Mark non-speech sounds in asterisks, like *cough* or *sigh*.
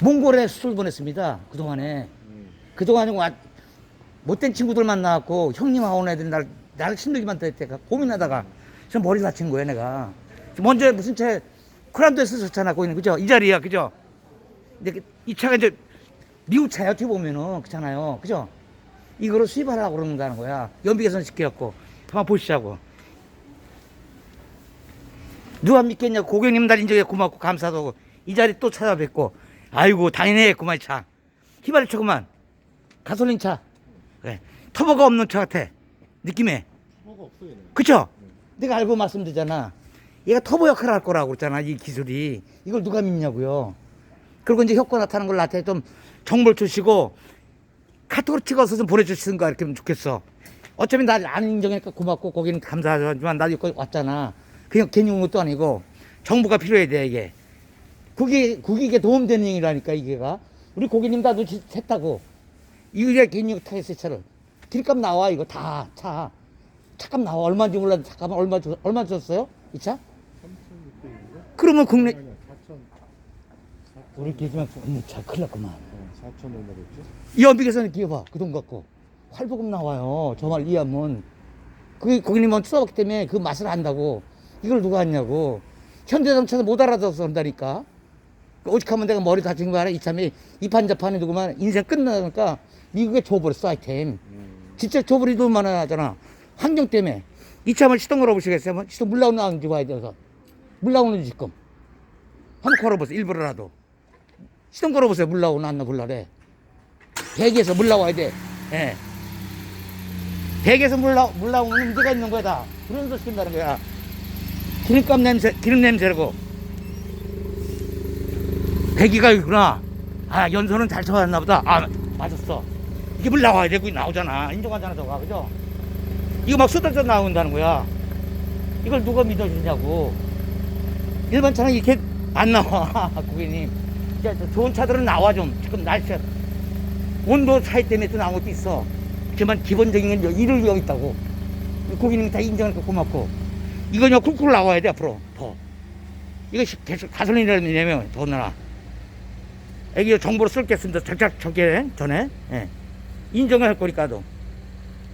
몽골에 수술 보냈습니다. 그동안에. 음. 그동안에 와- 못된 친구들 만나갖고 형님하고 온 애들이 날, 나를 힘들게 만들었다가 고민하다가 저 머리 다친 거야, 내가. 먼저 무슨 차, 크란도에서 저차 놨고 있는, 그죠? 이 자리야, 그죠? 근데 그- 이 차가 이제 미국 차야, 어떻게 보면은. 그렇잖아요. 그죠? 이거를 수입하려고 그러는다는 거야. 연비개선 시켜갖고. 한번 보시자고. 누가 믿겠냐 고객님 날 인정해 고맙고 감사도 하고 이 자리 또 찾아뵙고 아이고 다행이네 그만 차. 휘발유 그만. 가솔린 차. 그래. 터보가 없는 차 같아. 느낌에. 뭐가 없어 얘는. 그쵸? 내가 알고 말씀드리잖아. 얘가 터보 역할을 할 거라고 그랬잖아 이 기술이. 이걸 누가 믿냐고요. 그리고 이제 효과 나타나는 걸 나한테 좀 정보를 주시고 카톡으로 찍어서 좀 보내주시든가 이렇게 하면 좋겠어. 어차피 날 안 인정하니까 고맙고 거기는 감사하지만 나 여기까지 왔잖아. 그냥 괜히 온 것도 아니고 정보가 필요해야 돼 이게 국익, 국익에 도움되는 얘기라니까 이게가. 우리 고객님 다 눈치 챘다고. 이게 괜히 타겠어요 차를 길값 나와 이거 다 차. 차값 나와. 얼마인지 몰라도 차값 얼마 줬, 얼마 줬어요? 이 차? 3,600인가? 그러면 국내 아니야. 4,000. 우리 기지만 차. 큰일 났구만. 어, 4,000 얼마랬지? 이 연비계산을 기어봐. 그 돈 갖고. 활보금 나와요. 저 말 이해하면. 그 고객님은 써봤기 때문에 그 맛을 안다고. 이걸 누가 했냐고. 현대자동차도 못 알아들어서 한다니까 오직하면 내가 머리 다친 거 알아 이참에 이판자판에 누구만 인생 끝나니까 미국에 줘버렸어 아이템 음. 진짜 줘버리 돈 많아하잖아 환경 때문에 이참을 시동 걸어보시겠어요 시동 물 나오는지 봐야 돼서 물 나오는지 지금 한번 걸어보세요 일부러라도 시동 걸어보세요 물 나오나 안 나올라래 백에서 물 나와야 돼. 예. 백에서 물, 나, 물 나오면 문제가 있는 거야, 다. 그런 소 시킨다는 거야. 기름값 냄새, 기름 냄새라고. 배기가 있구나. 아, 연소는 잘 쳐왔나 보다. 아, 맞았어. 이게 물 나와야 되고 나오잖아. 인정하잖아, 저거. 그죠? 이거 막 쏟아져 나온다는 거야. 이걸 누가 믿어주냐고. 일반 차는 이렇게 안 나와, *laughs* 고객님. 좋은 차들은 나와 좀. 지금 날씨가 온도 차이 때문에 또 나온 것도 있어. 하지만 기본적인 건 이를 여기 있다고. 고객님 다 인정하니까 고맙고. 이거냐 쿨쿨 나와야 돼, 앞으로. 더. 이거 시- 계속 가솔린이라는 내면 더 나라. 애기 정보를 쓸겠습니다. 작작 적게 전에. 예. 인정할 거니까도.